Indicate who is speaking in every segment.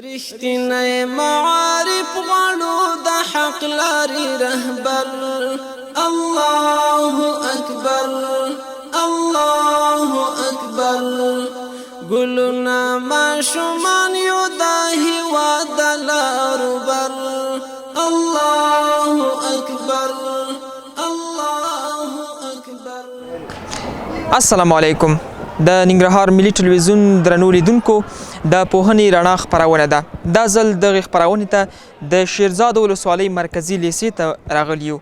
Speaker 1: رښتینی معارف غواړو د حق لارې رهبر. الله اکبر الله اکبر. ګلونه ماشومان یو د هیواد لارو بر الله اکبر الله اکبر.
Speaker 2: السلام علیکم. د ننګرهار ملي ټلویزیون درنو لیدونکو د پوهنې رڼا خپرونه ده. دا ځل دغه خپرونې ته د شیرزاد ولسوالۍ مرکزی لیسې ته راغلی یو.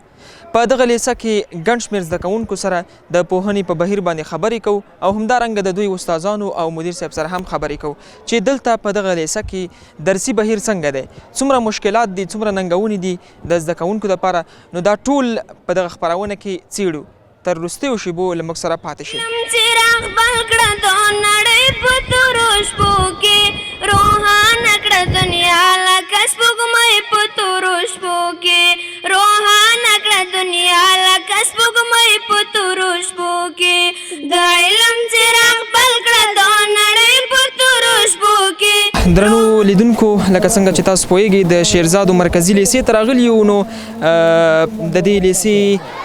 Speaker 2: په دغه لیسه کې ګڼ شمېر زده کوونکو سره د پوهنې په بهیر باندې خبرې کوو او همدارنګه د دوی استادانو او مدیر صاحب سره هم خبرې کوو چې دلته په دغه لیسه کې درسي بهیر څنګه دی؟ څومره مشکلات دي څومره ننګونې دي د زده کوونکو لپاره نو دا ټول په دغه خپرونه کې څیړو تر وروستیو شیبو له موږ سره پاتې شئ
Speaker 3: څراغ بل کړه د نړۍ په تورو شپو کې روحانه کړه دنیا لکه سپوږمۍ په تورو شپو کې روحانه کړه دنیا لکه سپوږمۍ په تورو شپو کې د علم څراغ بل کړه د نړۍ په تورو شپو کې
Speaker 2: درنو لیدونکو لکه څنګه چې تاسو پوهیږئ د شیرزادو مرکزی لیسې ته راغلي یو نو آه، د دې لیسې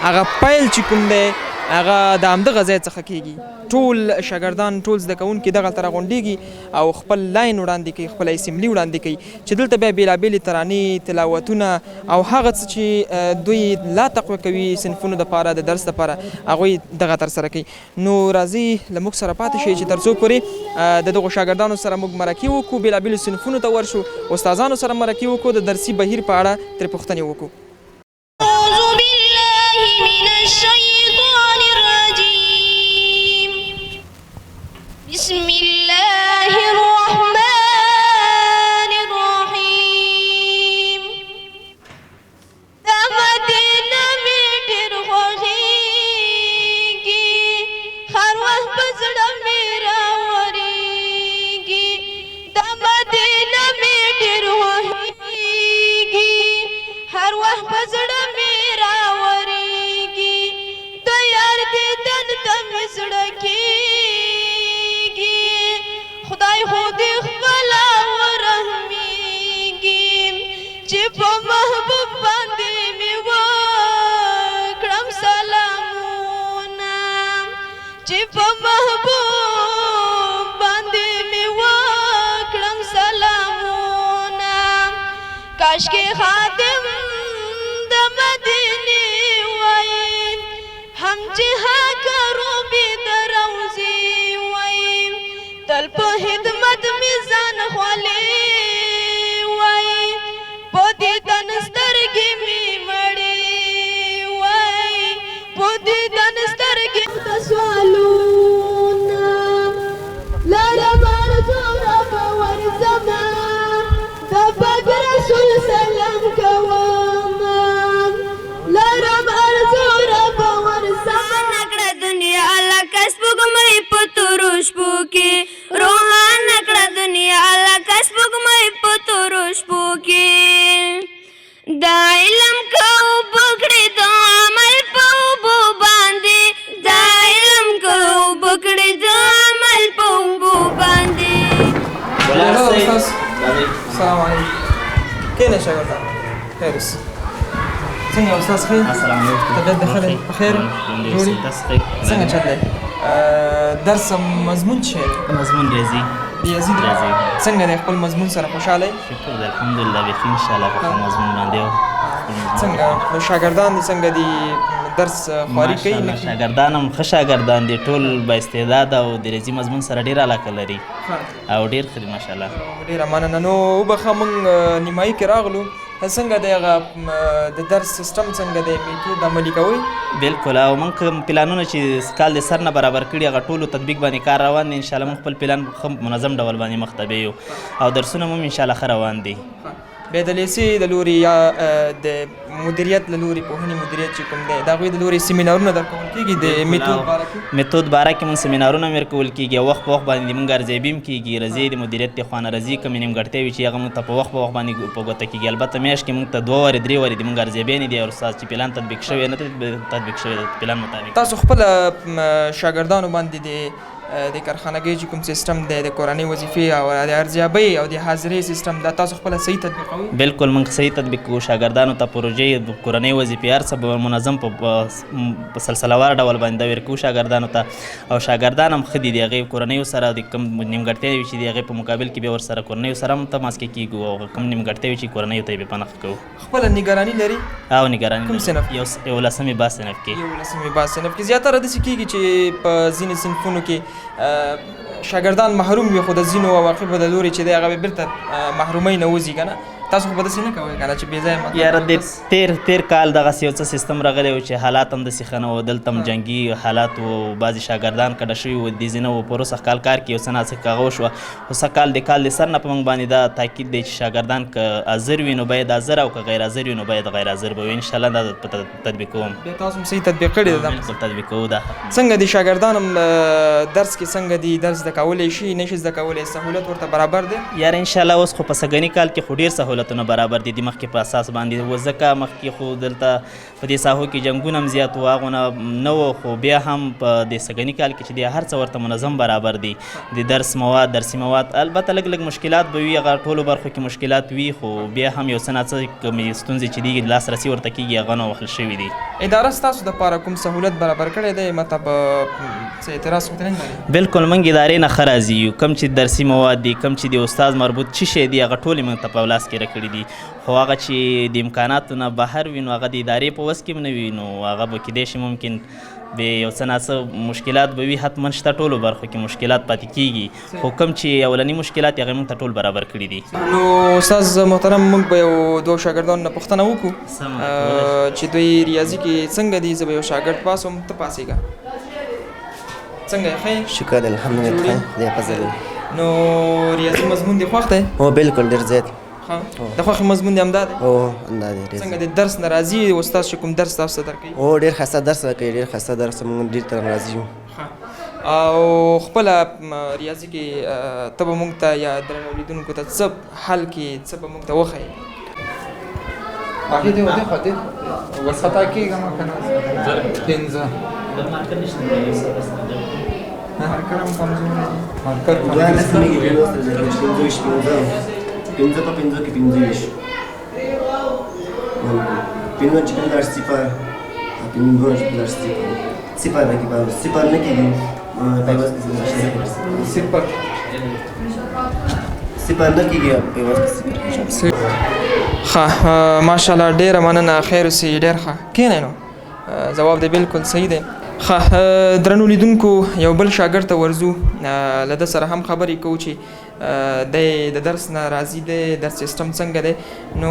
Speaker 2: هغه پیل چې کوم دی هغه د همدغه ځای څخه کیږي. ټول شاګردان ټول زده کوونکي دغه تر غونډيږي او خپل لاین وړاندې کوي خپل اسمبلی وړاندې کوي چې دلته بیا بیلابېلې ترانې تلاوتونه او هغه څه چې دوی لا تقوی کوي صنفونو د پاره د درس لپاره هغوی دغه تر سره کوي. نو راځي موږ سره پاتې شي چې تر څو پورې د دغو شاګردانو سره موږ مرکې وکړو بیلابېلو صنفونو ته ورشو استادانو سره مرکې وکړو د درسي بهیر په اړه ترې پوښتنې وکړو
Speaker 3: مې
Speaker 2: استاد خیر
Speaker 4: السلام علیکم
Speaker 2: طبیعت د خیر خیر جوړی څنګه دی درس مضمون چې
Speaker 4: مضمون ریاضي
Speaker 2: ریاضي
Speaker 4: ریاضي.
Speaker 2: څنګه دی خپل مضمون سره خوشاله؟
Speaker 4: شکر الحمدلله بخیر ان شاء الله په مضمون باندې او
Speaker 2: څنګه شاګردان څنګه دي درس خواري کوي نه؟
Speaker 4: شاګردان هم ښه شاګردان دي ټول با استعداد او د ریاضي مضمون سره ډیر علاقه لري. او ډیر ښه دي ماشاءالله
Speaker 2: ډیره مننه نو وبخه موږ نیمایي کې راغلو څنګه دی م، د درس سیستم څنګه دی؟ میتود عملي کوئ؟
Speaker 4: بالکل او موږ پلانونه چې کال د سر نه برابر کړي هغه ټولو تطبیق باندې کار روان دي ان شاء الله موږ خپل پلان منظم ډول باندې مخ ته بیو او درسونه مو ان شاء الله ښه روان دي
Speaker 2: بیا د لیسې د لوري یا د مدیریت له لوري پوهنې مدیریت چې کوم دی. د هغوی د لوري سیمینارونه درکول کېږي د میتود باره کې؟
Speaker 4: میتود باره کې مونږ سیمینارونه ورکول کېږي او وخت په وخت باندې مونږ ارزیابي هم کېږي رضی د مدیریت د خوا نه راځي کومې نیمګړتیاوې چې هغه مونږ ته په وخت په وخت باندې په ګوته کېږي البته میاشت کې مونږ ته دوه وارې درې وارې د مونږ ارزیابیانې دي. او استاد چې پلان تطبیق شوی نه تطبیق شوی پلان مطابق.
Speaker 2: تاسو خپل شاګردانو باندې د د کارخانګۍ چې کوم سیستم دی د کورنۍ وظیفې او د ارزیابۍ او د حاضرۍ سیستم دا تاسو خپل صحیح تطبیقوي
Speaker 4: بالکل موږ صحیح تطبیق کوو. شاګردانو ته پروژې د کورنۍ وظیفې هر څه به منظم په سلسلهوار ډول باندې ورکوو شاګردانو ته. او شاګردان هم ښه دي د هغې کورنیو سره د کوم نیمګړتیاوې چې د هغې په مقابل کې بیا ورسره کورنیو سره هم تماس کې کېږو او کوم نیمګړتیاوې چې کورنیو ته یې بې په نښه کوو.
Speaker 2: خپل نگرانی لري
Speaker 4: او نګراني
Speaker 2: کوم. صنف؟
Speaker 4: یو یو لسمې با صنف کې.
Speaker 2: یو لسمې با صنف کې. زیاتره داسې کېږي چې په ځینې صنفونو کې شاګردان محروم وي خو د ځینو عواقبو د لوري چې دی هغه به بیرته محرومۍ نه وځي که نه تاسو خو به داسې نه کوئ که نه چې بې ځایه
Speaker 4: یاره د تیر تیر کال دغسې یو څه سیستم راغلی و چې حالات هم داسې ښه نه وو دلته هم جنګي حالات و بعضې شاګردان کډه شوي وو دې ځینه و په وروسته کال کار کې یو څه ناڅه هغه وشوه خو سږ کال د کال د سر نه په موږ باندې دا تاکید دی چې شاګردان که حاضر وي نو باید حاضر او که غیر حاضر وي نو باید غیر حاضر به وي. انشاءالله دا په تطبیق کوم.
Speaker 2: تاسو هم صحیح تطبیق کړی دا
Speaker 4: بالکل تطبیق کوو دا.
Speaker 2: څنګه دي شاګردان هم درس کې څنګه دي درس د کولی شي نشي زده کولی سهولت ورته برابر دی؟
Speaker 4: یار ان شاء الله اوس خو په سګنی کال کې خو ډیر سہولتونه برابر دي د مخکې په اساس باندې و ځکه مخکې خو دلته په دې ساحو کې جنگونه هم زیات و هغونه نه و خو بیا هم په دې سګنی کال کې چې دی هر څه ورته منظم برابر دي. د درس مواد درسي مواد البته لږ لږ مشکلات به وي هغه ټولو برخو کې مشکلات وي خو بیا هم یو څه ناڅه کمې ستونزې چې دي لاسرسي ورته کېږي هغه نه وهل شوي دي.
Speaker 2: اداره ستاسو د پاره کوم سهولت برابر کړی دی؟ مطلب څه اعتراض خو ته نه. لري
Speaker 4: بالکل موږ ادارې نه ښه راځي یو. کم چې درسي مواد دي کم چې د استاد مربوط څه شی دي هغه ټول موږ ته په لاس کې راکړي دي. خو هغه چې د امکاناتو نه بهر وي نو هغه د ادارې په وس کې نه وي. نو هغه به کیدای شي ممکن به یو څه ناڅه مشکلات به وي. حتما شته ټولو برخو کې مشکلات پاتې کیږي. خو کم چې اولنی مشکلات هغه موږ ته ټول برابر کړي دي.
Speaker 2: نو استاد محترم موږ به یو دوه شاګردانو نه پوښتنه وکړو. چې دوی ریاضي کې څنګه دي؟ زه به یو شاګرد پاسوم ته پاسېږه څنګه یې ښه
Speaker 5: شکر الحمدلله. خدای فضل.
Speaker 2: نو ریاضي مضمون دی خوښ دی؟
Speaker 5: هو بالکل ډېر زیات
Speaker 2: ښه د خوښې مضمون دی همدا دی
Speaker 5: او اندازې ډېر
Speaker 2: څنګه. د درس ناراضي؟ استاد چې کوم درس تاسو ته درکوي؟
Speaker 5: او ډېر خسته درس راکوي ډېر خسته درس موږ ډېر تر راضي یو.
Speaker 2: او خپل ریاضي کې به موږ ته یا درنو لیدونکو ته څه حل کې څه موږ ته وښایي
Speaker 6: هغې دې ودې خوا دې وسخطا کېږه مه که نه؟ پنځه. مارکر هم کمزوری دی. مارکر
Speaker 5: دوه
Speaker 6: کمزوری
Speaker 5: لس مېږي لوستل د پنځه ویشت پنځه پنځه په پنځه کې پنځه ویشت پنځه چې کوم درس صفر پنځه دوه چې درس صفر صفر نه کېږي پیوست پیوست صفر
Speaker 2: ښه ماشاءالله ډیره مننه خیر اوسې ډیر ښه کښېنئ نو آه، ځواب دی بالکل صحیح دی ښه درنو لیدونکو یو بل شاګرد ته ورځو له ده سره هم خبرې کوو چې دی د درس نه راضي دی درس سیسټم څنګه دی نو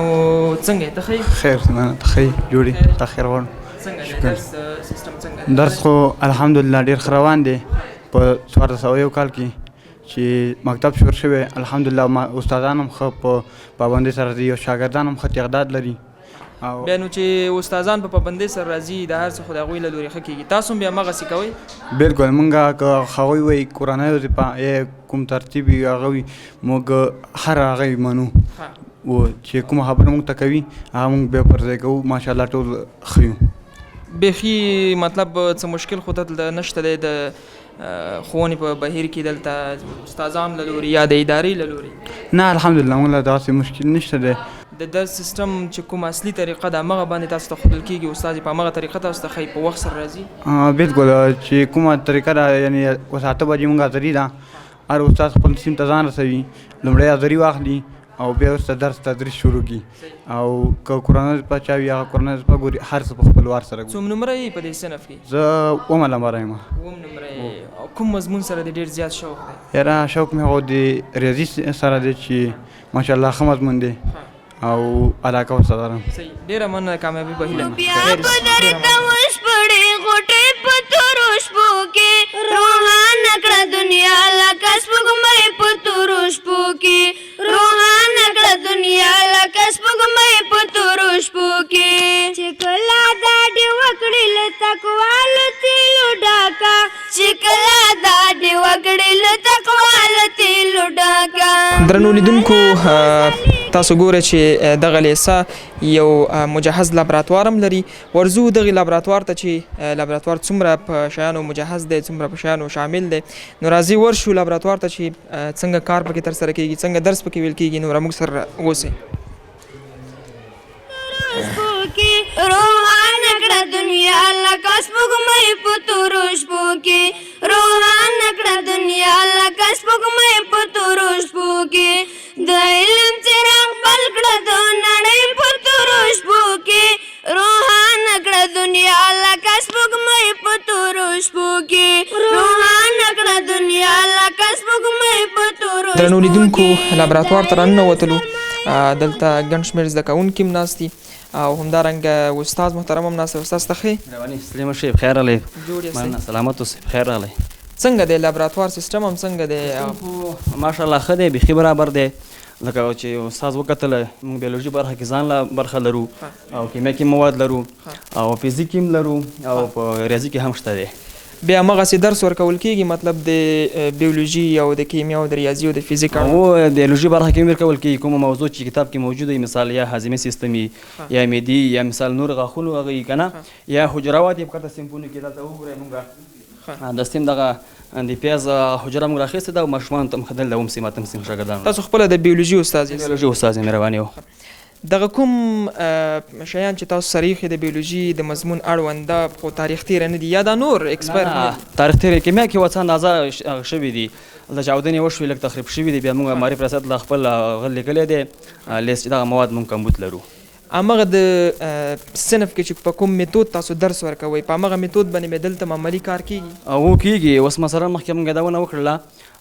Speaker 2: څنګه ته یې؟
Speaker 7: خیر نه ته ښه جوړې تا خیر غواړم
Speaker 2: څنګه دی درس آه، سیسټم څنګه دی
Speaker 7: درس خو الحمدلله ډېر ښه روان دی په څوارلس سوه یو کال کې چې مکتب شروع شوی الحمدلله ما استادان هم ښه په پابندۍ سره دي او شاګردان هم ښه تعداد لري
Speaker 2: بیا نو چې استادان په پابندۍ سره راځي د هر څه د هغوی له لورې ښه کېږي تاسو بیا همغسې کوئ؟
Speaker 7: بالکل مونږه که وایي کورنۍ وظیفه یا کوم ترتیب وي هغه وي موږ هر هغه منو. و چې کومه خبره موږ ته کوي هغه موږ بیا پر ځای کوو ماشاءالله ټول ښه یو.
Speaker 2: بیخي مطلب څه مشکل خو دلته نشته د آه، ښوونې په بهیر کې دلته استادان له لوري یا د ادارې له لوري.
Speaker 7: نه الحمدلله موږ له داسې مشکل نشته دی
Speaker 2: د درس سیستم چې کوم اصلي طریقه د همغه باندې تاسو ته ښودل کېږي استاد په همغه طریقه تاسو ته ښایي په وخت سره راځي؟
Speaker 7: بالکل چې کومه طریقه ده یعنی اوس اته بجې مونږ حاضري ده هر استاد خپل سیم ته ځان رسوي لومړی حاضري واخلي او بیا ورسته درس تدریس شروع کی او که کورنۍ په چا وي هغه کورنۍ په ګوري هر څه په خپل وار سره
Speaker 2: څوم نمره یې په دې صنف کې؟
Speaker 7: زه اومه نمبر یم.
Speaker 2: اووم نمره یې. او کوم مضمون سره د ډېر زیات شوق دی؟
Speaker 7: یاره شوق مې هغه د ریاضي سره دی چې ماشاءالله ښه مضمون دی او علاقه ورسره لرم
Speaker 2: صحیح ډېره مننه کامیابي به هیله
Speaker 3: بیا
Speaker 2: خیر
Speaker 3: په
Speaker 2: اوسې. ډېره
Speaker 3: درته
Speaker 2: مننه.
Speaker 3: وشپړې غوټې په تورو شپو کې روحان کړه دنیا لکه سپوږمۍ په تورو شپو کې روحان کړه دنیا لکه سپوږمۍ په تورو شپو کې چې کله دا دې وکړې له تقوالو تیلو ډاکا چې کله دا دې وکړې له تقوالو تیلو ډاکا
Speaker 2: درنو لیدونکو آه، تاسو ګوره چې دغه لیسه یو مجهز لابراتوار هم لري. ورزو دغه لابراتوار ته چې لابراتوار څومره په شیانو مجهز دی څومره په شیانو شامل دی نو راځي ورشو لابراتوار ته چې څنګه کار پکې تر سره کیږي څنګه درس پکې ویل کیږي نو موږ سره اوسئ.
Speaker 3: کې روحان کړه دنیا لکه سپوږمۍ په تورو شپو کې. روحان کړه دنیا لکه سپوږمۍ په تورو شپو کې. د
Speaker 2: درنو لیدونکو. لابراتوار ته راننوتلو دلته ګڼ شمېر زده کوونکي هم ناست دي. او همدارنګه استاد محترم هم ناست دی. استاد ته ښې
Speaker 8: سلیم شي بخیر راغلی سلامت اوسئ بخیر راغلی
Speaker 2: څنګه دی لابراتوار سیستم هم؟ څنګه دی؟
Speaker 8: ماشاءالله ښه دی بیخي برابر دی. لکه چې استاد وکتل موږ بیولوژي برخه کې ځان لا برخه لرو او کیمیا کې مواد لرو او فزیک هم لرو او په ریاضي کې هم شته دی
Speaker 2: بیا همغسې درس ورکول کیږي مطلب د بیولوژي او د کیمیا او د ریاضي او د فزیک
Speaker 8: او د بیولوژي برخه کې ورکول کېږي. کومه موضوع چې کتاب کې موجوده مثال یا هاضمي سیستم وي یا معدي یا مثال نور غاښونو هغه وي که نه؟ یا حجروات یې په کته سیمپونو کې دلته وګورئ موږ د سیم دغه د پیاز حجره موږ راخیستې ده او ماشومانو ته مخدل د اوم سیمه تم سیم شاګردانو
Speaker 2: تاسو خپل د بیولوژي استاد
Speaker 8: بیولوژي استاد مې رواني و
Speaker 2: دغه کوم شیان چې تاسو سره ایښي د بیولوژي د مضمون اړوند دا خو تاریخ تیر نه دي یا دا نور اکسپایر
Speaker 8: نه، تاریخ تیر کیمیا کې وڅ اندازه شوي دي. د چاودنې وشوي لږ تخریب شوي دي بیا موږ معرف ریاست له خپل هغه لیکلی دی. آه، لیست دغه مواد موږ کمبود لرو.
Speaker 2: امغه د صنف کې چې په کوم میتود تاسو درس ورکوي په امغه میتود باندې مې دلته عملی کار کیږي.
Speaker 8: او کېږي اوس مثلا مخکې موږ دا ونه وکړله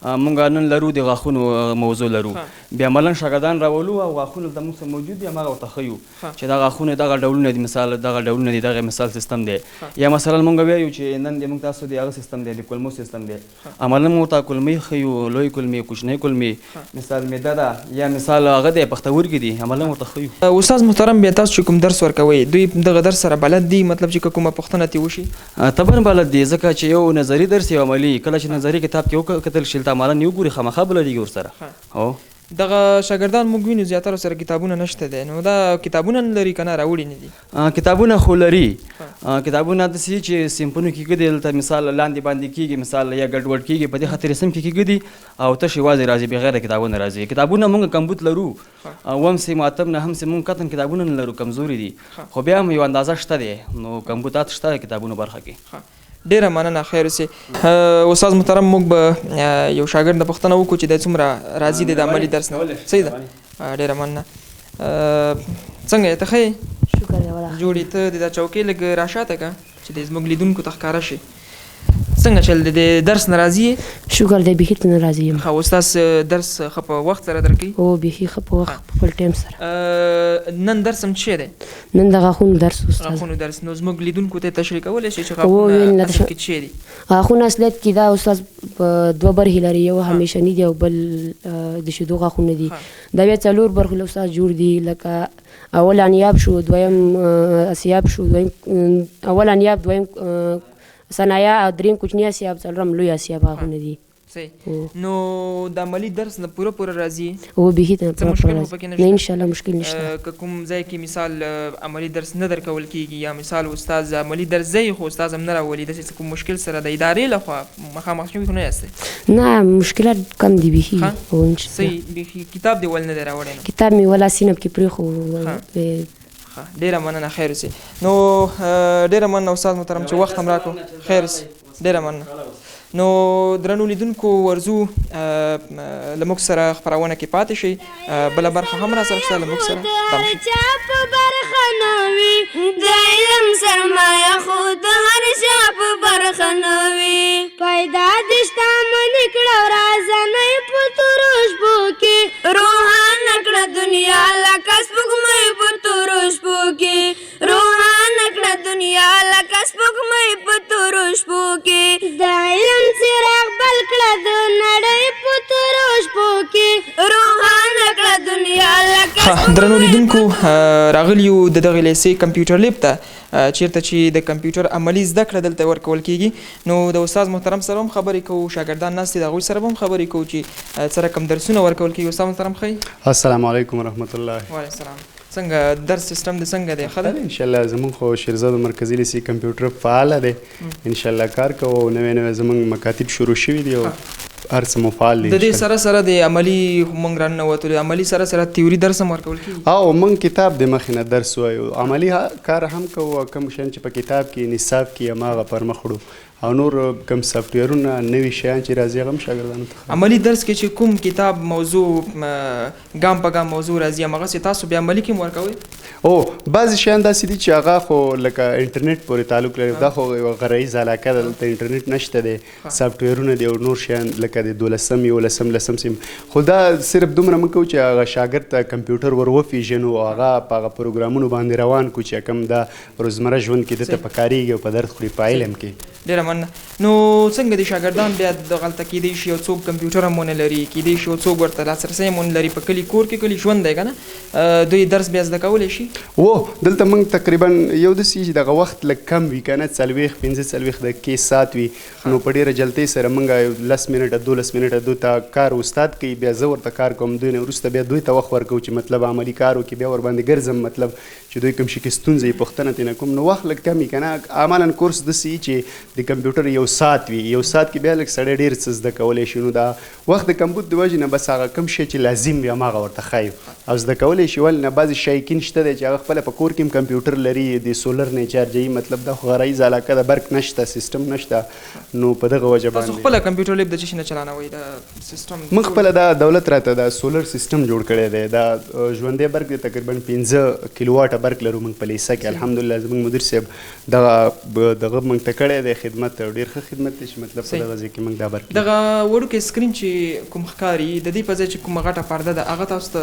Speaker 8: موږ نن لرو د غاښونو آه، موضوع لرو. بیا ملن شاګردان راولو او غاښونه د موږ موجود دي هماغه ورته ښیو. چې دا غاښونه دغه ډولونه دي مثال دغه ډولونه دي دغه مثال سیستم دی. یا مثلا موږ وایو چې نن د موږ تاسو دی هغه سیستم دی د کلمو سیستم دی. عملا موږ ته کلمې ښیو لوی کلمې کوچنۍ کلمې مثال معده ده یا مثال هغه دی پښتورګي دي عملا ورته
Speaker 2: آه، استاد محترم بیا تاسو چې کوم درس ورکوي دوی دغه درس سره بلد دي؟ مطلب چې که کومه پوښتنه تی وشي؟
Speaker 8: طبعا بلد دی ځکه چې یو نظری درس یو عملی کله چې نظری کتاب کې وکتل شل ته عملا یو ګوري خامخا بلدي ورسره. هو.
Speaker 2: دغه شاګردان موږ وینو زیاتره سره کتابونه نشته دي. نو دا کتابونه نه لري کنه راوړي نه دي.
Speaker 8: کتابونه خو لري. کتابونه داسې چې سیمپونو کې ګدي دلته مثال لاندې باندې کېږي مثال یا ګډوډ کېږي په دې خاطر سم کې کېږي او تش یوازې راځي بغیر کتابونه راځي کتابونه مونږ کمبوت لرو. وم سیم اتم نه هم سیم مونږ کتن کتابونه نه لرو کمزوري دي. خو بیا هم یو اندازه شته دی نو کمبوتات شته کتابونو برخه کې
Speaker 2: ډیره مننه خیر آه، استاد محترم موږ به یو شاګرد نه پوښتنه وکړو چې د څومره راضي دی د عملي درس نه. صحیح ده. ډیره مننه. څنګه ته یې؟
Speaker 9: شکر ولا
Speaker 2: جوړې ته د دا چوکۍ لږ راشاته که؟ چې د زموږ لیدونکو ته ښکاره شي څنګه چل دی د درس نه راضي یې
Speaker 9: شکر دی بهیت نه راضی یم.
Speaker 2: ښه استاد درس ښه په وخت سره درکوي
Speaker 9: او بهي خپ وخت په خپل ټیم سره.
Speaker 2: نن درس هم دی؟
Speaker 9: نن د غاښونو درس استاد
Speaker 2: غاښونو درس. نو زموږ لیدونکو ته تشریح کولی شي چې
Speaker 9: نه
Speaker 2: اصل کې دي.
Speaker 9: غاښونه اصلیت کې دا استاد دوه برخې لري یو همیشنی دی او بل د شیدو غاښونه دي. دا بیا څلور برخې له استاد جوړ دي لکه اول انیاب شو دویم اسیاب شو دویم اول انیاب دویم آه، صنایع او دریم کوچنی اسیاب څلورم لوی اسیاب غاښونه دي او-
Speaker 2: نو د عملی درس نه پوره پوره راځي
Speaker 9: او بهیت نه
Speaker 2: څه
Speaker 9: پوره پوره راځي. نه ان شاء الله مشکل نشته
Speaker 2: کوم ځای کې مثال عملی درس نه درکول کیږي یا مثال استاد عملی درس ځای خو استاد هم نه راولي داسې کوم مشکل سره د ادارې لخوا مخامخ شوي خو نه یاستئ
Speaker 9: نه مشکلات کم دي بهي
Speaker 2: ښه.
Speaker 9: او ان شاء الله
Speaker 2: صحیح بیخي کتاب دی ول نه نو
Speaker 9: کتاب می ولا سینب کې پرې خو
Speaker 2: ډیره مننه خیر اوسې نو ډیره مننه استاد محترم چې وخت هم راکړو خیر اوسې ډیره مننه. نو درنو لیدونکو ورزو موږ سره خپرونه کې پاتې شي بله برخه هم را سره شته موږ سره. تم شي
Speaker 3: په برخه نه وي د علم سرمایه خو د هر چا په برخه نه وي. پیدا د شتمنۍ کړه رازنۍ په تورو شپو کې روحانه کړه دنیا لکه سپوږمۍ په تورو شپو کې روحانه کړه دنیا لکه سپوږمۍ په تورو شپو کې د علم څراغ بل کړه د نړۍ په تورو شپو کې روحانه کړه دنیا لکه
Speaker 2: ښه درنو لیدونکو آه، راغلی یو د دغه لیسې کمپیوټر لیب ته. چیرته چې د کمپیوټر عملی زده کړه دلته ورکول کیږي نو د استاد محترم سره هم خبرې کوو شاګردان ناست دي د هغوی سره هم خبرې کوو چې څه رقم درسونه ورکول کیږي. استاد محترم ښه
Speaker 10: السلام علیکم ورحمت الله
Speaker 2: وعلیکم څنګه درس سیستم د څنګه دی؟ دی؟
Speaker 10: ان شاء الله زمون خو شیرزاد مرکزی لیسې کمپیوټر فعال دی. ان شاء الله کار کوو نوې نوې زمون مکاتب شروع شوي دي او فعال دي
Speaker 2: د دې سره سره د عملی مونږ راننوتلو عملی سره سره تیوري درس هم ورکول کیږي
Speaker 10: او مونږ کتاب د مخې نه درس وایو عملی کار هم کوو او کوم شیان چې په کتاب کې نصاب کې هماغه پر مخ وړو او نور کوم سافټویرونه نوي شیان چې راځي هم شاګردانو ته
Speaker 2: عملی درس کې چې کوم کتاب موضوع ګام په ګام موضوع راځي هغه تاسو بیا عملی کې ورکوي
Speaker 10: او بعضې شیان داسې دي چې هغه خو لکه انټرنیټ پورې تعلق لري دا خو یوه غرایز علاقه ده دلته انټرنیټ نشته دی سافټویرونه دي او نور شیان لکه د دولسم یولسم لسم سیم. خو دا صرف دومره مه کوو چې هغه شاګرد ته کمپیوټر ور وپېژنو او هغه په هغه پروګرامونو باندې روان کړو چې کوم دا روزمره ژوند کې دته پکارېږي او په درد خوري په علم کې
Speaker 2: ډیره مننه نو څنګه دي شاګردان بیا د غلطه کېدی شي او څوک کمپیوټر هم ونه لري کېدی شي او څوک ورته لاسرسی هم ونه لري په کلي کور کې کلي ژوند دی که نه دوی درس بیا زده کولی شي
Speaker 10: و دلته موږ تقریبا یو داسې چې دغه وخت لږ کم وي که نه څلوېښت پنځه څلوېښت دقیقې ساعت وي نو په ډېره جلدۍ سره موږ لس منټه دولس منټه دوی ته کار استاد کوي بیا زه ورته کار کوم دوی نه وروسته بیا دوی ته وخت ورکوو چې مطلب عملي کار وکړي بیا ورباندې ګرځم مطلب چې دوی کوم شي کې ستونزه یې پوښتنه ترېنه کوم نو وخت لږ کم وي که نه عملا کورس داسې چې د کمپیوټر یو ساعت وي. یو ساعت کې بیا لږ سړی ډېر څه زده کولی شي. نو دا وخت د کمبود د وجې نه بس هغه کوم شی چې لازم وي هماغه ورته ښایي. او زده کولی شي. ولې نه بعضې شایقین شته چې هغه خپله په کور کې کمپیوټر لري د سولر نه چارجوي. مطلب خو غرایز علاقه د برق نشته سیستم نشته. نو په دغه وجه
Speaker 2: تاسو
Speaker 10: باندې.
Speaker 2: خپله کمپیوټر لیب د شي نه چلانوئ؟ د سیسټم
Speaker 10: موږ خپله دا دولت راته دا سولر سیستم جوړ کړی دی. دا ژوندی برق تقریبا پنځه کیلو واټه برق لرو موږ په لیسه کې. الحمدلله زموږ مدیر صاحب دغه دغه موږ ته کړی دی خدمت او ډېر ښه خدمت چې مطلب په. دغه ځای کې موږ دا برق
Speaker 2: دغه وړوکی سکرین چې کوم ښکاري د دې په ځای چې کومه غټه پرده ده هغه تاسو ته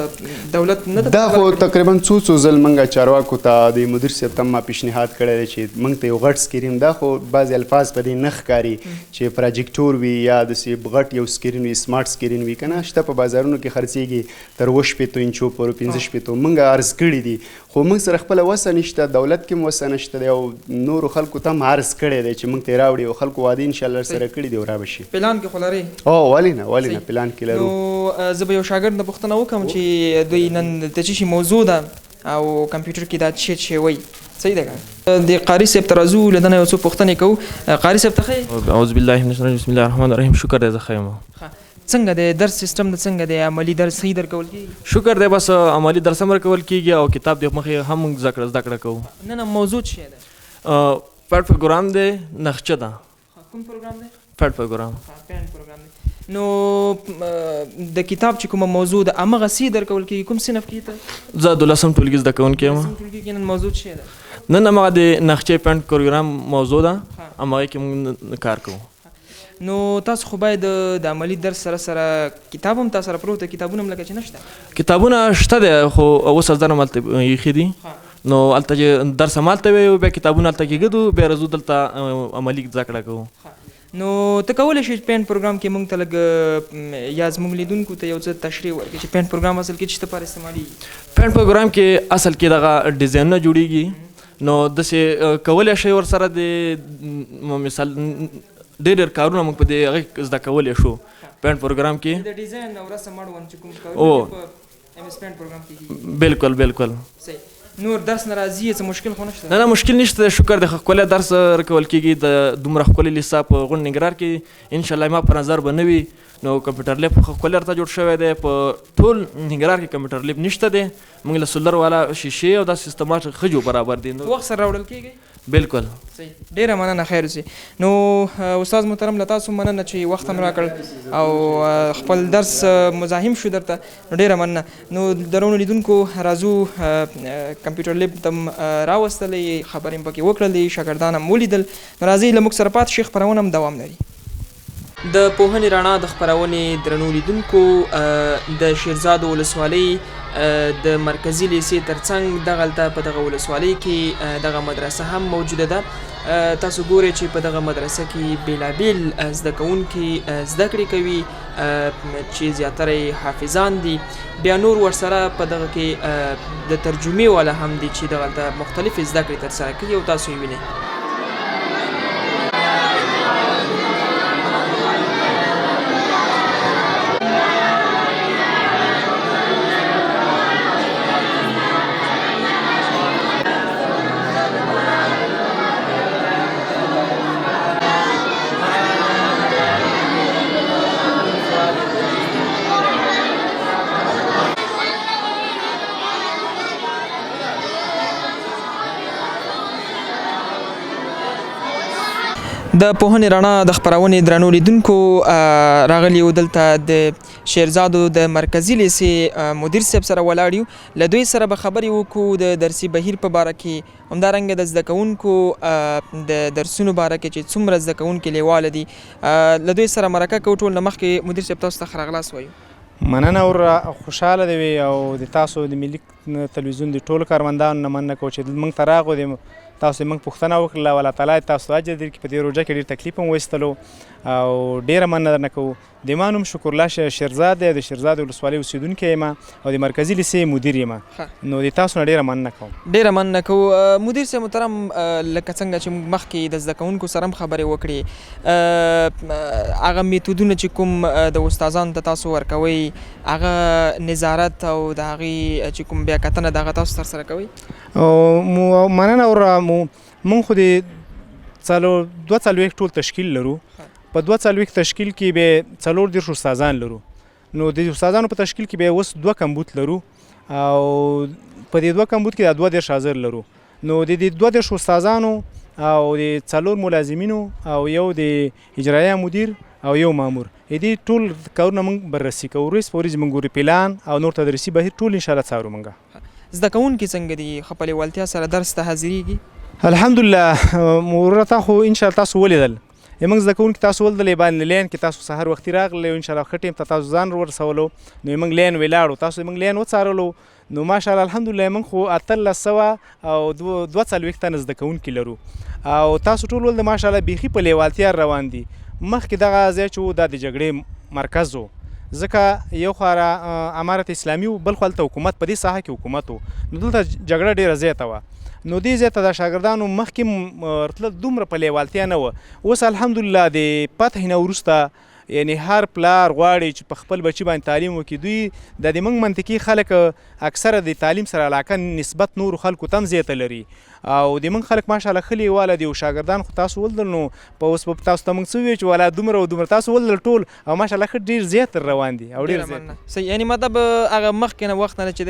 Speaker 2: دولت نه
Speaker 10: دا خو؟ تقریبا څو څو ځل منګه چارواکو ته د مدیر صاحب ته ما پیشنهاد کړی دی چې موږ ته یو غټ سکرین دا خو بعضې الفاظ په دې نه ښکاري چې پراجیکټور وي یا داسې غټ یو سکرین وي سمارټ سکرین وي که نه شته په بازارونو کې خرڅېږي تر اووه شپېتو انچو پورې پنځه شپېتو موږ عرض کړي دي خو موږ سره خپله وسه نشته دولت کې وسه نشته او نورو خلکو ته عرض کړی دی چې موږ ته راوړي او خلکو وعده انشاءالله سره کړي دي او را به شي.
Speaker 2: پلان کې لرئ؟
Speaker 10: او ولې نه ولې نه. پلان کې لرو.
Speaker 2: نو زه به یو شاګرد نه پوښتنه وکړم چې دوی نن د څه شي موضوع ده او کمپیوټر کې دا څه شی وایي. صحیح ده که د قاری صاحب له دننه یو څو پوښتنې کوو. قاری صاحب ته
Speaker 11: اعوذ بالله من الشیطان بسم الله الرحمن الرحیم. شکر دی زه ښه یم.
Speaker 2: څنګه د درس سیستم د څنګه د عملی درس صحیح درکول کیږي؟
Speaker 11: شکر دی بس عملی درس هم ورکول کیږي او کتاب د مخې هم کړه زده کړه کوو.
Speaker 2: نه نه موضوع څه ده
Speaker 11: پټ پروګرام دی نخچه ده
Speaker 2: کوم پروګرام دی
Speaker 11: پټ پروګرام
Speaker 2: نو د کتاب چې کومه موضوع ده هغه سی درکول کیږي کوم صنف کې ته
Speaker 11: زه دولسم ټولګي زده کوونکی یم
Speaker 2: سم ټولګي کې نن موضوع څه ده
Speaker 11: نن هماغه د نخچې پینټ پروګرام موضوع ده هماغه کې موږ کار کوو
Speaker 2: نو تاسو خو باید د عملی درس سره سره کتاب هم تاسو سره پروت کتابونه هم لکه چې نشته
Speaker 11: کتابونه شته خو اوس زه نه ملته یخې دي نو هلته چې درس همالته وي بیا کتابونه هلته کېږدو بیا راځو دلته ا، عملي زده کړه کوو.
Speaker 2: نو ته کولی شې پین پروګرام کې موږ ته لږ یا زموږ لیدونکو ته یو څه تشریح ورکړي چې پین پروګرام اصل کې څه لپاره استعمالېږي
Speaker 11: پینټ پروګرام کې اصل کې دغه ډیزاینونه جوړیږي. نو داسې کولی شئ ورسره د م، مثال ډېر ډېر کارونه موږ په دې زده کولی شو. پینټ پروګرام کې.
Speaker 2: د ډیزاین او رسم اړوند چې کوم. کارونه په ایم ایس پین پروګرام کې
Speaker 11: بالکل بالکل.
Speaker 2: صحیح نور درس ناراضي څه مشکل خو نشته.
Speaker 11: نه نه مشکل نشته شکر د ښکلی درس ورکول کېږي د دومره ښکلي لیسه په غونډ نګرار کې انشاءالله ما په نظر به نه وي نو کمپیوټر لیب خو ښکلی ورته جوړ شوی دی په ټول نګرار کې کمپیوټر لیب نشته دی. موږ له سولر والا شیشې او دا سیستمات ښه برابر دي. نو
Speaker 2: وخت سره راوړل کیږي؟
Speaker 11: بالکل.
Speaker 2: صحیح. ډیره مننه خیر اوسې نو استاد محترم له تاسو مننه چې وخت هم راکړ او خپل درس مزاحم شو درته. ډیره مننه. نو درونو لیدونکو آه، کمپیوټر لیب تم راوستلې خبرې پکې وکړلې شاګردان هم ولیدل. نو راځئ له موږ سره پاتې شي خپرونه هم دوام لري د پوهنې رڼا د خپرونې درنو لیدونکو د شیرزاد ولسوالۍ د مرکزی لیسې ترڅنګ دغلته په دغه ولسوالۍ کې دغه مدرسه هم موجوده ده. تاسو ګورئ چې په دغه مدرسه کې بیلابیل زده کوونکي زده کړې کوي چې زیاتره حافظان دي. بیا نور ورسره په دغه کې د ترجمې والا هم دي چې دغلته مختلفې زده کړې ترسره کوي او تاسو یې وینئ د پوهنې رڼا د خبرونې درنو لیدونکو راغلی دلته د شیرزادو د مرکزی لیسې مدیر صاحب سره ولاړ یو. له دوی سره به خبرې وکړو د درسي بهیر په باره کې. همدارنګه د زده کوونکو د درسونو باره کې چې څومره زده کوونکي لیواله دي له دوی سره مرکه کوو. ټول نه مخکې مدیر صاحب تاسو ته ښه راغلاست وایو.
Speaker 12: مننه ور خوشاله دی او د تاسو د ملي تلویزیون د ټولو کاروندانو نه مننه کوم چې موږ ته راغو د تاسو موږ پوښتنه وکړه الله تعالی تاسو اجر درکړي په دې روژه کې ډېر تکلیف هم وایستلو او ډیره مننه درنه کوو. د ما نوم شکر الله شیرزاد دی د شیرزاد ولسوالۍ اوسیدونکی یم او د مرکزي لیسې مدیر یم. نو د تاسو نه ډیره مننه کوم.
Speaker 2: ډیره مننه آه، مدیر صاحب محترم لکه څنګه چې مخکې د زده کوونکو سره خبرې وکړې. آه، هغه میتودونه چې کوم د استادانو ته تاسو ورکوي هغه نظارت او د هغې چې کوم بیا کتنه دغه تاسو ترسره کوئ
Speaker 12: او مننه مو مونږ خو د څلور دوه څلوېښت ټول تشکیل لرو. په دوه څلوېښت تشکیل کې به څلور دېرش استادان لرو. نو د استادانو په تشکیل کې به اوس دوه کمبود لرو او په دې دوه کمبود کې د دوه دېرش حاضر لرو. نو د دې دوه دېرش استادانو او د څلور ملازمینو او یو د اجرایه مدیر او یو مامور. دې ټول کارونه موږ بررسي کوو. ورځ په ورځ موږ ګورو پلان او نور تدریسي بهیر ټول ان شاء الله څارو موږ
Speaker 2: زده کوونکي څنګه دي؟ ښه په لیوالتیا سره درس ته حاضرېږي؟
Speaker 12: الحمدلله مورته خو ان شاء الله تاسو ولیدل. موږ زده کوونکي تاسو ولدلې باندې لین کې تاسو سحر وختي راغلی ان شاء الله ښه ټیم ته تاسو ځان ورسولو. نو موږ لین ولاړو تاسو موږ لین وڅارلو. نو ماشاء الله الحمدلله موږ خو اتلس سوه او دوه څلوېښت تنه زده کوونکي لرو. او تاسو ټول ول د ماشاء الله بیخي په لیوالتیا روان دي. مخکې دغه ځای چې و دا د جګړې مرکز و ځکه یو خو را امارت اسلامي و بل هلته حکومت په دې ساحه کې حکومت و. نو دلته جګړه ډېره زیاته وه. نو دې ځای ته د شاګردانو مخکې رتله دومره په لیوالتیا نه وه. اوس الحمدلله د فتح نه وروسته یعنی هر پلار غواړي چې په خپل بچی باندې تعلیم وکړي دوی د دې موږ منطقي خلک اکثره د تعلیم سره علاقه نسبت نور خلکو تم زیاته لري. او د موږ خلک ماشاءالله خلی واله دي او شاګردان خو تاسو ولدل نو په اوس په تاسو څه وی چې والا دومره او دومره تاسو ولدل ټول او ماشاءالله ښه ډیر زیات روان دي او ډیر زیات.
Speaker 2: یعنی مطلب هغه مخکې نه وخت نه چې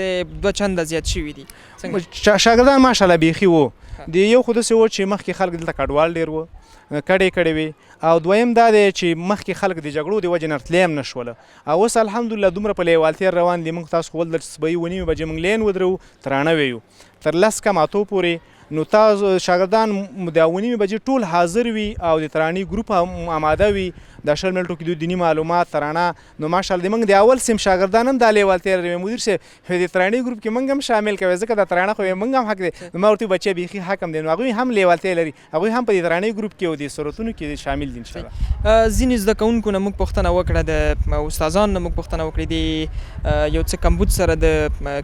Speaker 2: دوه چنده زیات شوي دي.
Speaker 12: شاګردان ماشاءالله بیخي وو د یو خو داسې و چې مخکې خلک دلته کډوال ډیر وو کډې کړې وي او دویم دا دی چې مخکې خلک د جګړو د وجې نه تللی هم نشوله او اوس الحمدلله دومره په لیوالتیا روان دي موږ تاسو خو ولدل چې سبایي ونیمې بجې موږ لین ودرو ترانه ویو. تر لس کم اتو پورې نو تاسو شاګردان د اونیمې بجې ټول حاضر وي او د ترانې ګروپ هم آماده وي د شل ملټو کې د دینی معلومات ترانه نو ماشاءالله د موږ د اول سیم شاګردان هم د لیوالتیا لري مدیر شه د ترانې ګروپ کې موږ هم شامل کوي. ځکه د ترانه خو موږ هم حق دي نو ورته بچي بيخي حق هم دي نو هغه هم لیوالتیا لري. هغه هم په دې ترانې ګروپ کې او د صورتونو کې شامل دي ان شاء الله
Speaker 2: ځینې زده کوونکو نه موږ پوښتنه وکړه. د استادانو نه موږ پوښتنه وکړه. د یو څه کمبود سره د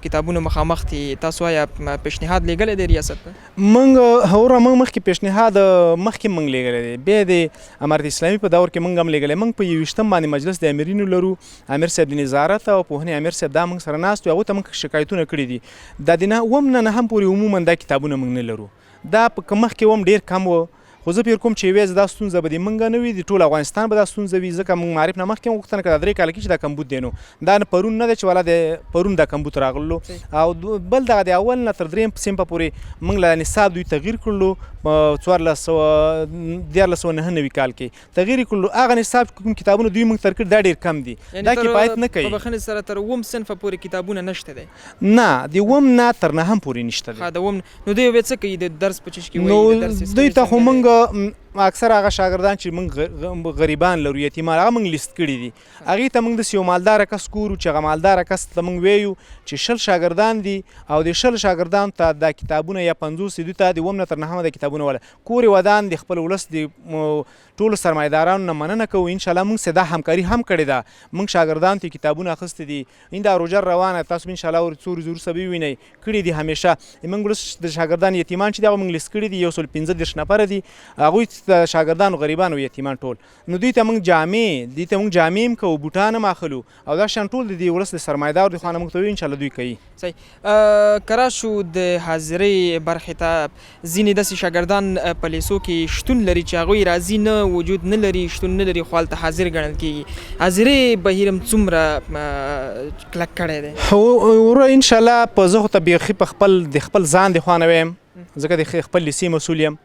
Speaker 2: کتابونو مخامخ دي. تاسو یا پیشنهاد لګل دی ریاست
Speaker 12: موږ هوره موږ مخکې پیشنهاد مخکې موږ لګل دي به د امارت اسلامي په دور کې موږ هم لګل موږ په یوشتم باندې مجلس د امیرینو لرو. امیر صاحب د نظارت او پوهنې امیر صاحب دا موږ سره ناست او ته موږ شکایتونه کړی دي. د دینه وم نه هم پوری عموما دا کتابونه موږ نه لرو. دا په مخ کې وم ډیر کم و خو زه پیر کوم چې وې دا ستونزه به د منګه نه وي د ټول افغانستان به دا ستونزه وي ځکه موږ معرف نه مخکې وختونه کړه درې کال کې چې دا کمبود دی نو. دا نه پرون نه دی چې والا د پرون دا کمبود راغلو او بل دغه د اول نه تر دریم سیم په پورې موږ له نصاب دوی تغییر کړلو څوار له سو دیار له سو نه نوي کال کې. تغییر کړلو. هغه نصاب کوم کتابونه دوی موږ تر کړ دا ډیر کم دي دا کفایت نه کوي.
Speaker 2: په بخنه سره تر ووم صنف پورې کتابونه نشته دي
Speaker 12: نه دی ووم نه تر نه هم پورې نشته
Speaker 2: دي دا ووم نو دوی وڅ کوي؟ د درس په چش کې
Speaker 12: وایي نو دوی ته هم موږ 嗯。اکثر هغه شاګردان چې موږ غریبان لرو یتیمان هغه موږ لیست کړي دي. هغې ته موږ داسې یو مالداره کس ګورو چې هغه مالداره کس ته موږ ویو چې شل شاګردان دي او د شل شاګردانو ته دا کتابونه یا پنځوس دوی ته د اووم نه تر نهمه د کتابونه ولا کورې ودان د خپل ولس د ټولو سرمایدارانو نه مننه کوو. انشاءالله موږ سره دا همکاري هم کړې ده. موږ شاګردانو ته کتابونه اخیستي دي. این دا روجر روانه تاسو انشاءالله ور څو ورځې وروسته به وینئ. کړي دي همیشه. موږ د شاګردان یتیمان چې دغه موږ لیست کړي دي. یو سل پنځه دېرش نفره دي. هغوی د شاګردانو غریبان او یتیمان ټول. نو دوی ته موږ جامې دوی ته موږ جامې هم کوو بوټان هم اخلو. او دا شان ټول د دې ولس د سرمایدار د خوا نه موږ ته انشاءالله دوی کوي.
Speaker 2: صحیح. کرا شو د حاضرۍ برخې ته. ځینې داسې شاګردان په لیسو کې شتون لري چې هغوی راځي نه وجود نه لري شتون نه لري خو هلته حاضر ګڼل کېږي. حاضرۍ بهیر هم څومره کلک کړی دی؟
Speaker 12: وروره انشاءالله په زه خو ته بیخي په خپل د خپل ځان د خوا نه ویم ځکه د خپل لیسې مسؤل یم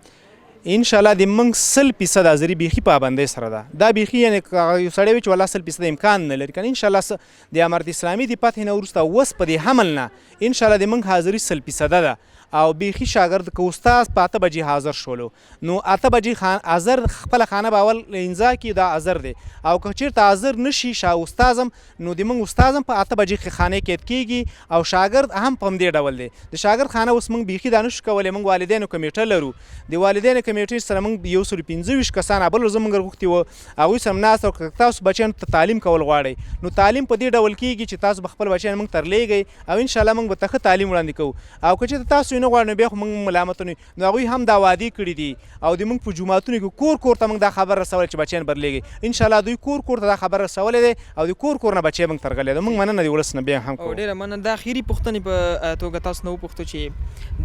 Speaker 12: انشاءالله د منګ سل فیصد حاضري بیخي پابندۍ سره ده. دا بیخي یعنی یو سړی چې والله سل فیصد امکان نه لري. کنه انشاءالله د امارت اسلامي د فتح نه وروسته اوس په دې حمل نه. انشاءالله د منګ حاضري سل فیصده ده او بیخي شاګرد که استاد په اته بجې حاضر شولو. نو اته بجې خان حاضر خپل خانه به اول انزا کې دا حاضر دی. او که چیرته حاضر نشي شا استادم نو د موږ استادم په اته بجې خانه کې کېږي او شاګرد هم په دې ډول دی. د شاګرد خانه اوس موږ بیخي دانش کولې موږ والدینو کمیټه لرو. د والدینو کمیټې سره موږ یو سل پنځه ویشت کسان بل زموږ غوښتي وو. هغوی سم ناست او تاسو بچیانو ته تعلیم کول غواړئ. نو تعلیم په دې ډول کېږي چې تاسو خپل بچیان موږ ترلیږئ او انشاءالله موږ به ته تعلیم وړاندې کوو. او که چېرته تاسو نه غواړئ نو بیا خو موږ ملامت نه نو هغوی هم دا وعدې کړي دي. او د موږ په جوماتونو کې کور کور ته موږ دا خبر رسولی چې بچیان برلیږي انشاءالله دوی کور کور ته دا خبر رسولی دی او د کور کور نه بچی موږ ترغلی دی. موږ مننه د ولس نه بیا هم
Speaker 2: کوو. ډېره مننه. د اخري پوښتنې په توګه تاسو نه وپوښتو چې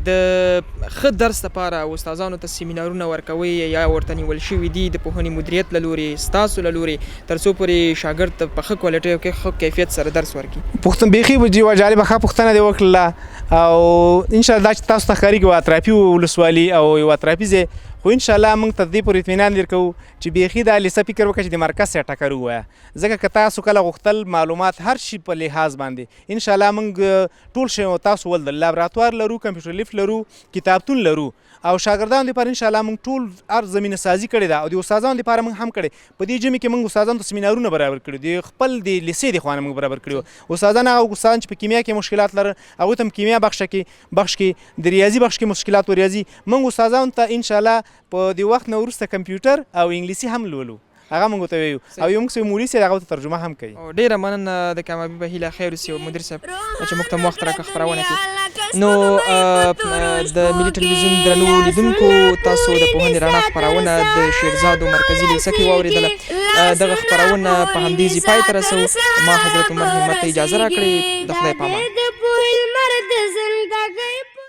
Speaker 2: د ښه درس لپاره استادانو ته سیمینارونه ورکوي یا ورته نیول شوي دي د پوهنې مدیریت له لورې ستاسو له لورې تر څو پورې شاګرد په ښه کوالټۍ او ښه کیفیت سره درس ورکړي.
Speaker 12: پوښتنه بیخي یوه جالبه ښه پوښتنه دې وکړله. او انشاءالله چې تاسو ته ښکارېږي اطرافي ولسوالي او یو اطرافي ځای خو ان شاء الله موږ ته دې پورې اطمینان درکو چې بیخي دا لیسه فکر وکړه چې د مرکز سره ټکر ووایه ځکه که تاسو کله غوښتل معلومات هر شي په لحاظ باندې. ان شاء الله موږ ټول شی تاسو ول د لابراتوار لرو کمپیوټر لیف لرو کتابتون لرو. او شاګردانو لپاره ان شاء الله موږ ټول ار زمينه سازي کړې ده او د استادانو لپاره موږ هم کړې. په دې جمع کې موږ استادانو ته سیمینارونه برابر کړو دي خپل د لیسې د خوانه موږ برابر کړو استادان هغه استادان چې په کیمیا کې مشکلات لري هغه ته کیمیا بخش کې بخش کې د ریاضي بخش کې مشکلات او ریاضي موږ استادانو ته ان شاء الله په دې وخت نه وروسته کمپیوټر او انګلیسي هم لولو. هغه موږ ته ویو. او یو موږ سه مولوی سره هغه ترجمه هم کوي
Speaker 2: ډیره مننه د کامیابی به هیله خیر وسی مدیر صاحب چې موږ ته وخت راکړ خبرونه کوي نو د ملي ټلویزیون درنو لیدونکو تاسو د پوهنې رڼا خبرونه د شیرزادو مرکزی لیسه کې واوریدله. دغه خبرونه په همدې ځای پای ته رسو. ما حضرت عمر همت اجازه راکړي د خدای پامان